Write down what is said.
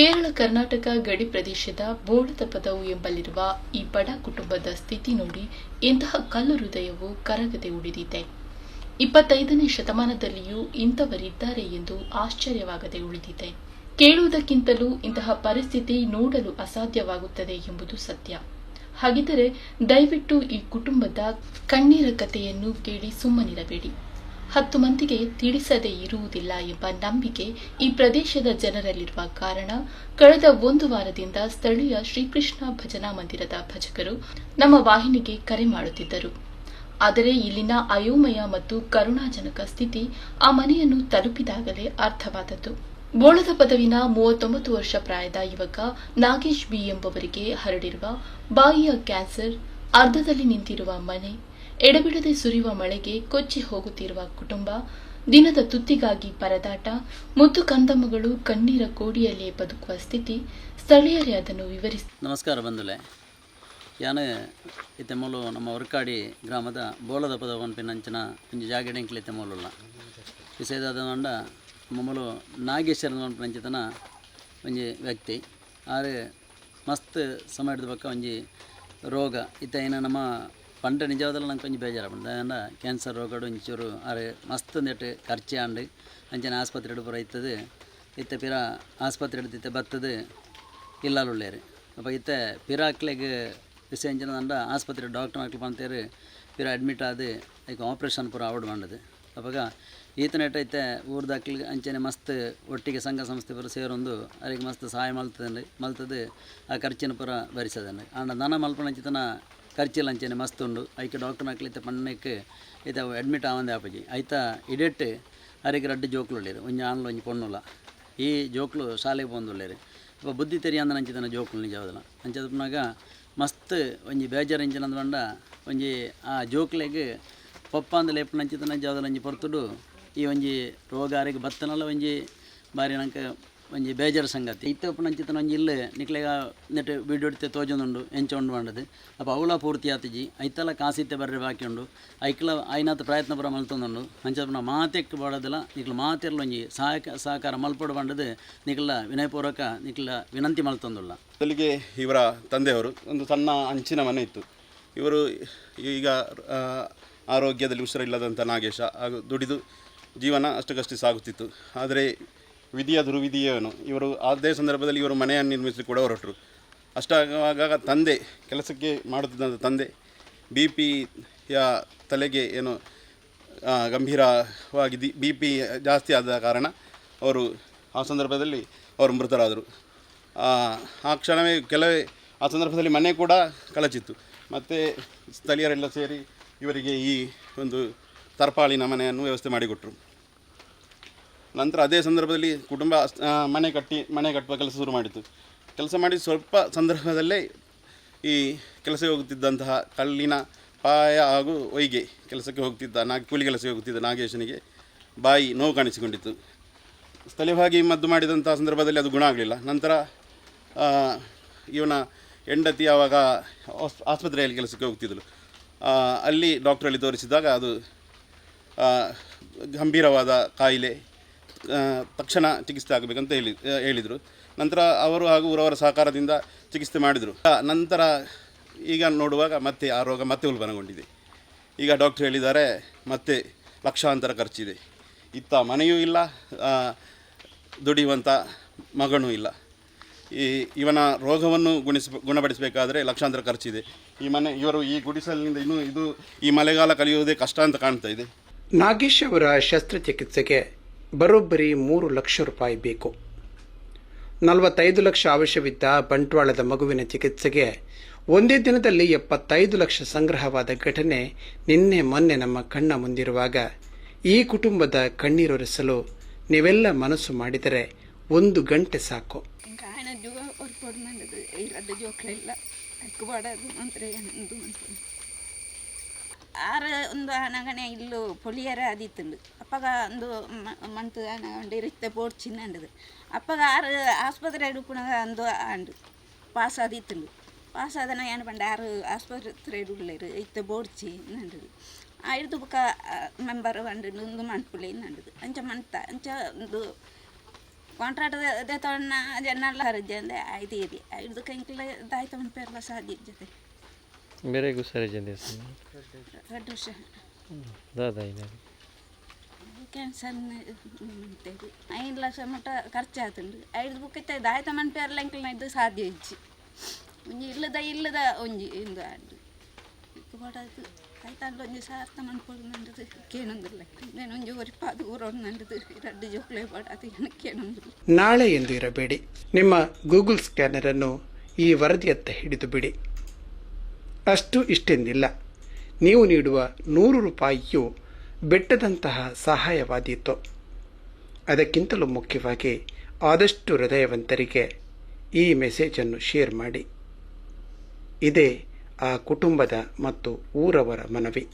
ಕೇರಳ ಕರ್ನಾಟಕ ಗಡಿ ಪ್ರದೇಶದ ಬೋಳದ ಪದವು ಎಂಬಲ್ಲಿರುವ ಈ ಬಡ ಕುಟುಂಬದ ಸ್ಥಿತಿ ನೋಡಿ ಇಂತಹ ಕಲ್ಲು ಹೃದಯವು ಕರಗದೆ ಉಳಿದಿದೆ. ಇಪ್ಪತ್ತೈದನೇ ಶತಮಾನದಲ್ಲಿಯೂ ಇಂಥವರಿದ್ದಾರೆ ಎಂದು ಆಶ್ಚರ್ಯವಾಗದೆ ಉಳಿದಿದೆ. ಕೇಳುವುದಕ್ಕಿಂತಲೂ ಇಂತಹ ಪರಿಸ್ಥಿತಿ ನೋಡಲು ಅಸಾಧ್ಯವಾಗುತ್ತದೆ ಎಂಬುದು ಸತ್ಯ. ಹಾಗಿದ್ದರೆ ದಯವಿಟ್ಟು ಈ ಕುಟುಂಬದ ಕಣ್ಣೀರ ಕಥೆಯನ್ನು ಕೇಳಿ ಸುಮ್ಮನಿರಬೇಡಿ. ಹತ್ತು ಮಂದಿಗೆ ತಿಳಿಸದೇ ಇರುವುದಿಲ್ಲ ಎಂಬ ನಂಬಿಕೆ ಈ ಪ್ರದೇಶದ ಜನರಲ್ಲಿರುವ ಕಾರಣ ಕಳೆದ ಒಂದು ವಾರದಿಂದ ಸ್ಥಳೀಯ ಶ್ರೀಕೃಷ್ಣ ಭಜನಾ ಮಂದಿರದ ಭಜಕರು ನಮ್ಮ ವಾಹಿನಿಗೆ ಕರೆ ಮಾಡುತ್ತಿದ್ದರು. ಆದರೆ ಇಲ್ಲಿನ ಅಯೋಮಯ ಮತ್ತು ಕರುಣಾಜನಕ ಸ್ಥಿತಿ ಆ ಮನೆಯನ್ನು ತಲುಪಿದಾಗಲೇ ಅರ್ಥವಾದದ್ದು. ಬೋಳದ ಪದವಿನ ಮೂವತ್ತೊಂಬತ್ತು ವರ್ಷ ಪ್ರಾಯದ ಯುವಕ ನಾಗೇಶ್ ಬಿ ಎಂಬುವರಿಗೆ ಹರಡಿರುವ ಬಾಯಿಯ ಕ್ಯಾನ್ಸರ್, ಅರ್ಧದಲ್ಲಿ ನಿಂತಿರುವ ಮನೆ ಎಡಬಿಡದೆ ಸುರಿಯುವ ಮಳೆಗೆ ಕೊಚ್ಚಿ ಹೋಗುತ್ತಿರುವ ಕುಟುಂಬ, ದಿನದ ತುತ್ತಿಗಾಗಿ ಪರದಾಟ ಮುದ್ದು ಕಂದಮ್ಮಗಳು ಕಣ್ಣೀರ ಕೋಡಿಯಲ್ಲೇ ಬದುಕುವ ಸ್ಥಿತಿ, ಸ್ಥಳೀಯರೇ ಅದನ್ನು ವಿವರಿಸಿ. ನಮಸ್ಕಾರ ಬಂಧುಲೆ ಯಾನು ಇತ್ತೆ ಮೂಲು ನಮ್ಮ ಹೊರಕಾಡಿ ಗ್ರಾಮದ ಬೋಳದ ಪದ ಪನ್ಪಿನಂಚಿನ ಒಂಜಿ ಜಾಗಡೆಂಕ್ಲಿ ಇತ್ತೆ ಮೂಲುಲ್ಲ ವಿಷಯದಾದ ಮಂಡ ಮಮ್ಮಲು ನಾಗೇಶ್ವರ ಪಂಪನಂಚಿತನ ಒಂಜಿ ವ್ಯಕ್ತಿ. ಆರೆ ಮಸ್ತ್ ಸಮಯದ ಪಕ್ಕ ಒಂಜಿ ರೋಗ. ಇತ್ತ ಏನ ನಮ್ಮ ಪಂಡ ನಿಜವಾದಲ್ಲ നമുക്ക് ಕೊಂಚ ബേജാറ. പണ്ട് ಕ್ಯಾನ್ಸರ್ ರೋಗಡು ಒಂಚೂರು ಆರು ಮಸ್ತ್ ನೆಟ್ಟು ಖರ್ಚು ಆಂಡು ಅಂಚನೆ ಆಸ್ಪತ್ರೆ ಪೂರ ಇತ್ತದು ಇತ್ತೆ ಪಿರ ಆಸ್ಪತ್ರೆ ಇತ್ತ ಬತ್ತದು ಇಲ್ಲುಳ್ಳೇರು ಅಪ್ಪ ಇತ್ತೆ ಪಿರ ಹಾಕ್ಲಿಗೆ ವಿಷಯ ಅಂಚಿನ ಅಂಡ ಆಸ್ಪತ್ರೆ ಡಾಕ್ಟರ್ ಹಾಕ್ಲಿ ಬಂತೇರು ಪಿರ ಅಡ್ಮಿಟ್ ಆದು ಈಗ ಆಪ್ರೇಷನ್ ಪೂರ ಅವಾಯ್ಡ್ ಮಾಡದು ಅವಾಗ ಈತನೆಟ್ ಇತ್ತೆ ಊರ್ದ ಹಾಕ್ಲಿಗೆ ಅಂಚನೆ ಮಸ್ತ್ ಒಟ್ಟಿಗೆ ಸಂಘ ಸಂಸ್ಥೆ ಪೂರ ಸೇರೊಂದು ಅದಕ್ಕೆ ಮಸ್ತ್ ಸಹಾಯ ಮಲ್ತದೆ ಮಲ್ತದು ಆ ಖರ್ಚಿನ ಪೂರ ಭರಿಸದನ್ನು ಆಂಡ ನನ ಮಲ್ಪಣಂಚಿತನ ಖರ್ಚಿಲ್ಲ ಅಂಚನೆ ಮಸ್ತ್ ಉಂಡು. ಐಕೆ ಡಾಕ್ಟರ್ ಹಾಕ್ಲಿತ್ತೆ ಪಣ್ಣಕ್ಕೆ ಐತ ಅಡ್ಮಿಟ್ ಆವಂದೆ ಆಪಜಿ. ಐತ ಇಡೆಟ್ ಅರಿಗೆ ರಡ್ಡು ಜೋಕ್ಲು ಉಳ್ಳೇರು ಒಂಜಿ ಆನ್ಲು ಒಂಜಿ ಪೊಣ್ಣುಲ್ಲ ಈ ಜೋಕ್ಲು ಶಾಲೆಗೆ ಬಂದುಳ್ಳೇರು ಅಪ್ಪ ಬುದ್ಧಿ ತೆರಿಯಂದ ನಂಚಿದನ ಜೋಕ್ಲು ನಿಜವಾದಲ್ಲ ಅಂಚದಪ್ಪನಾಗ ಮಸ್ತ್ ಒಂಜಿ ಬೇಜಾರು ಇಂಚಿನ ಅಂದ್ಕೊಂಡ ಒಂಜಿ ಆ ಜೋಕ್ಲೆಗೆ ಪಪ್ಪ ಅಂದ ಲೇಪ ಅಂಚಿತನ ಜಾವದಲ್ಲ ಅಂಜಿ ಪೊರ್ತುಡು ಈ ಒಂಜಿ ರೋಗ ಆರಿಗೆ ಬತ್ತನಲ್ಲ ಒಂಜಿ ಬಾರಿ ನಂಗೆ ಒಂಜಿ ಬೇಜಾರ್ ಸಂಗತಿ ಇತ್ತ ಅಂಚಿತನ ಒಂಜಿ ಇಲ್ಲೆ ನಿಕ್ಲೆಗ ನೆಟ್ ವಿಡಿಯೋ ಇಡ್ತೆ ತೋಜೊಂದುಂಡು ಎಂಚೊಂಡು ಮಾಡದು ಅಪ್ಪ ಅವಳ ಪೂರ್ತಿ ಆತಿಜಿ ಐತಲ ಕಾಸಿತ್ತೆ ಬರ್ರೆ ಬಾಕಿ ಉಂಡು ಐಕ್ಲ ಐನಾತ ಪ್ರಯತ್ನ ಪುರ ಮಲ್ತೊಂದುಂಡು ಅಂಚಪ್ಪ ಮಾತೆಕ್ ಬಾಡೋದಿಲ್ಲ ನಿಕ್ಲ ಮಾತೆರ್ಲ ಒಂಜಿ ಸಹಾಯಕ ಸಹಕಾರ ಮಲ್ಪಡು ಬಂಡದು ನಿಕ್ಲ ವಿನಯಪೂರ್ವಕ ನಿಕ್ಲ ವಿನಂತಿ ಮಲ್ತೊಂದುಲ್ಲ ಮೊದಲಿಗೆ ಇವರ ತಂದೆಯವರು ಒಂದು ಸಣ್ಣ ಅಂಚಿನ ಮನೆ ಇತ್ತು ಇವರು ಈಗ ಆರೋಗ್ಯದಲ್ಲಿ ಆರೋಗ್ಯದಲ್ಲಿ ಹುಷಾರಿಲ್ಲದಂಥ ನಾಗೇಶ ಹಾಗೂ ದುಡಿದು ಜೀವನ ಅಷ್ಟಕ್ಕಷ್ಟೇ ಸಾಗುತ್ತಿತ್ತು ಆದರೆ ವಿಧಿಯ ದುರ್ವಿಧಿಯೇನು? ಇವರು ಅದೇ ಸಂದರ್ಭದಲ್ಲಿ ಇವರು ಮನೆಯನ್ನು ನಿರ್ಮಿಸಿ ಕೂಡ ಹೊರಟರು. ಅಷ್ಟಾಗುವಾಗ ತಂದೆ ಕೆಲಸಕ್ಕೆ ಮಾಡುತ್ತಿದ್ದಂಥ ತಂದೆ ಬಿ ಪಿಯ ತಲೆಗೆ ಏನು ಗಂಭೀರವಾಗಿ ಬಿ ಪಿ ಜಾಸ್ತಿ ಆದ ಕಾರಣ ಅವರು ಆ ಸಂದರ್ಭದಲ್ಲಿ ಅವರು ಮೃತರಾದರು. ಆ, ಆ ಕ್ಷಣವೇ ಕೆಲವೇ ಆ ಸಂದರ್ಭದಲ್ಲಿ ಮನೆ ಕೂಡ ಕಳಚಿತ್ತು. ಮತ್ತು ಸ್ಥಳೀಯರೆಲ್ಲ ಸೇರಿ ಇವರಿಗೆ ಈ ಒಂದು ತರ್ಪಾಳಿನ ಮನೆಯನ್ನು ವ್ಯವಸ್ಥೆ ಮಾಡಿಕೊಟ್ರು. ನಂತರ ಅದೇ ಸಂದರ್ಭದಲ್ಲಿ ಕುಟುಂಬ ಮನೆ ಕಟ್ಟಿ, ಮನೆ ಕಟ್ಟುವ ಕೆಲಸ ಶುರು ಮಾಡಿತು ಕೆಲಸ ಮಾಡಿ ಸ್ವಲ್ಪ ಸಂದರ್ಭದಲ್ಲೇ ಈ ಕೆಲಸಕ್ಕೆ ಹೋಗುತ್ತಿದ್ದಂತಹ ಕಲ್ಲಿನ ಪಾಯ ಹಾಗೂ ಒಯ್ಗೆ ಕೆಲಸಕ್ಕೆ ಹೋಗ್ತಿದ್ದ ನಾಗ ಕೂಲಿ ಕೆಲಸಕ್ಕೆ ಹೋಗುತ್ತಿದ್ದ ನಾಗೇಶನಿಗೆ ಬಾಯಿ ನೋವು ಕಾಣಿಸಿಕೊಂಡಿತ್ತು. ಸ್ಥಳೀಯವಾಗಿ ಮದ್ದು ಮಾಡಿದಂಥ ಸಂದರ್ಭದಲ್ಲಿ ಅದು ಗುಣ ಆಗಲಿಲ್ಲ. ನಂತರ ಇವನ ಹೆಂಡತಿ ಆವಾಗ ಆಸ್- ಆಸ್ಪತ್ರೆಯಲ್ಲಿ ಕೆಲಸಕ್ಕೆ ಹೋಗ್ತಿದ್ದಳು ಅಲ್ಲಿ ಡಾಕ್ಟ್ರಲ್ಲಿ ತೋರಿಸಿದಾಗ ಅದು ಗಂಭೀರವಾದ ಕಾಯಿಲೆ ತಕ್ಷಣ ಚಿಕಿತ್ಸೆ ಆಗಬೇಕಂತ ಹೇಳಿ ಹೇಳಿದರು. ನಂತರ ಅವರು ಹಾಗೂ ಊರವರ ಸಹಕಾರದಿಂದ ಚಿಕಿತ್ಸೆ ಮಾಡಿದರು. ನಂತರ ಈಗ ನೋಡುವಾಗ ಮತ್ತೆ ಆ ರೋಗ ಮತ್ತೆ ಉಲ್ಬಣಗೊಂಡಿದೆ. ಈಗ ಡಾಕ್ಟ್ರ್ ಹೇಳಿದ್ದಾರೆ, ಮತ್ತೆ ಲಕ್ಷಾಂತರ ಖರ್ಚಿದೆ. ಇತ್ತ ಮನೆಯೂ ಇಲ್ಲ ದುಡಿಯುವಂಥ ಮಗನೂ ಇಲ್ಲ. ಈ ಇವನ ರೋಗವನ್ನು ಗುಣಿಸ, ಗುಣಪಡಿಸಬೇಕಾದ್ರೆ ಲಕ್ಷಾಂತರ ಖರ್ಚಿದೆ. ಈ ಮನೆ, ಇವರು ಈ ಗುಡಿಸಲಿನಿಂದ ಇನ್ನೂ ಇದು ಈ ಮಳೆಗಾಲ ಕಲಿಯುವುದೇ ಕಷ್ಟ ಅಂತ ಕಾಣ್ತಾ ಇದೆ. ನಾಗೇಶ್ ಅವರ ಶಸ್ತ್ರಚಿಕಿತ್ಸೆಗೆ ಬರೋಬ್ಬರಿ ಮೂರು ಲಕ್ಷ ರೂಪಾಯಿ ಬೇಕು. ನಲವತ್ತೈದು ಲಕ್ಷ ಅವಶ್ಯವಿದ್ದ ಬಂಟ್ವಾಳದ ಮಗುವಿನ ಚಿಕಿತ್ಸೆಗೆ ಒಂದೇ ದಿನದಲ್ಲಿ ಎಪ್ಪತ್ತೈದು ಲಕ್ಷ ಸಂಗ್ರಹವಾದ ಘಟನೆ ನಿನ್ನೆ ಮೊನ್ನೆ ನಮ್ಮ ಕಣ್ಣ ಮುಂದಿರುವಾಗ ಈ ಕುಟುಂಬದ ಕಣ್ಣೀರೊರೆಸಲು ನೀವೆಲ್ಲ ಮನಸ್ಸು ಮಾಡಿದರೆ ಒಂದು ಗಂಟೆ ಸಾಕು. ಆರ ಒಂದು ಹಣಗಣೆ ಇಲ್ಲು ಪೊಲಿಯರ ಆದಿತ್ತುಂಡು ಅಪ್ಪಗ ಒಂದು ಮ- ಮಂತ್ ಹಣ ಉಂಡು ಇರಿತ್ತೆ ಪೋಡ್ಚಿನ್ನಂಡದು ಅಪ್ಪಗ ಆರು ಆಸ್ಪತ್ರೆ ಇಡುಪುಣಗ ಒಂದು ಆಂಡು ಪಾಸ್ ಆದಿತ್ತುಂಡು ಪಾಸ್ ಆದನ ಏನು ಪಂಡ ಆರು ಆಸ್ಪತ್ರೆ ಉಳ್ಳೇರು ಇತ್ತೆ ಬೋಡ್ಚಿ ನಂಡದು ಆ ಇಡ್ದು ಬುಕ್ಕ ಮೆಂಬರ್ ಬಂಡು ಒಂದು ಮಣ್ಪುಲೆ ನಂಡದು ಅಂಚ ಮಂತ ಅಂಚ ಒಂದು ಕಾಂಟ್ರಾಕ್ಟ್ ದೇತವನ್ನ ಜನಲ್ಲ ಹರಿದ್ದೆ ಅಂದೆ ಐದು ಏರಿ ಐದು ಕಂಕ್ಲೆ ದಾಯ್ತವನ ಪೇರ್ಲ ಸಾಧ್ಯ ಜೊತೆ. ಬೇರೆ ಗುಸರಿ ಜಂದಿ ಎರಡು ವರ್ಷ ದಾದಾಯಿನ ಕ್ಯಾನ್ಸರ್ ಅಂತೇಳಿ ಐದು ಲಕ್ಷ ಮಟ್ಟ ಖರ್ಚಾತುಂಡು. ಐದು ಬುಕ್ ದಾಯ್ತ ಮನ್ ಪೇರ್ಲ ಎಂಕ್ಲ ಇದು ಸಾಧ್ಯ ಇಜ್ಜಿ. ಒಂಜಿ ಇಲ್ಲದ ಇಲ್ಲದ ಒಂಜಿ ಇಂದು ಆಡು ಪಡದು ಆಯ್ತಲ್ಲ ಒಂಜಿ ಸಾರ್ಥ ಮನ್ಪೊಡು ನಂಡದು ಕೇಳೊಂದಿಲ್ಲ నేను ಒಂಜಿ ಒರಿ ಪಾದು ಊರೋಡು ನಂಡದು ರಡ್ಡು ಜೋಕ್ಲೆ ಪಡದು ಏನು ಕೇಳೊಂದಿಲ್ಲ ನಾಳೆ ಎಂದು ಇರಬೇಡಿ ನಿಮ್ಮ ಗೂಗಲ್ ಸ್ಕ್ಯಾನರ್ ಅನ್ನು ಈ ವರದಿಯತ್ತ ಹಿಡಿದು ಬಿಡಿ. ಅಷ್ಟು ಇಷ್ಟೆಂದಿಲ್ಲ. ನೀವು ನೀಡುವ ನೂರು ರೂಪಾಯಿಯು ಬೆಟ್ಟದಂತಹ ಸಹಾಯವಾದೀತು. ಅದಕ್ಕಿಂತಲೂ ಮುಖ್ಯವಾಗಿ ಆದಷ್ಟು ಹೃದಯವಂತರಿಗೆ ಈ ಮೆಸೇಜನ್ನು ಶೇರ್ ಮಾಡಿ. ಇದೇ ಆ ಕುಟುಂಬದ ಮತ್ತು ಊರವರ ಮನವಿ.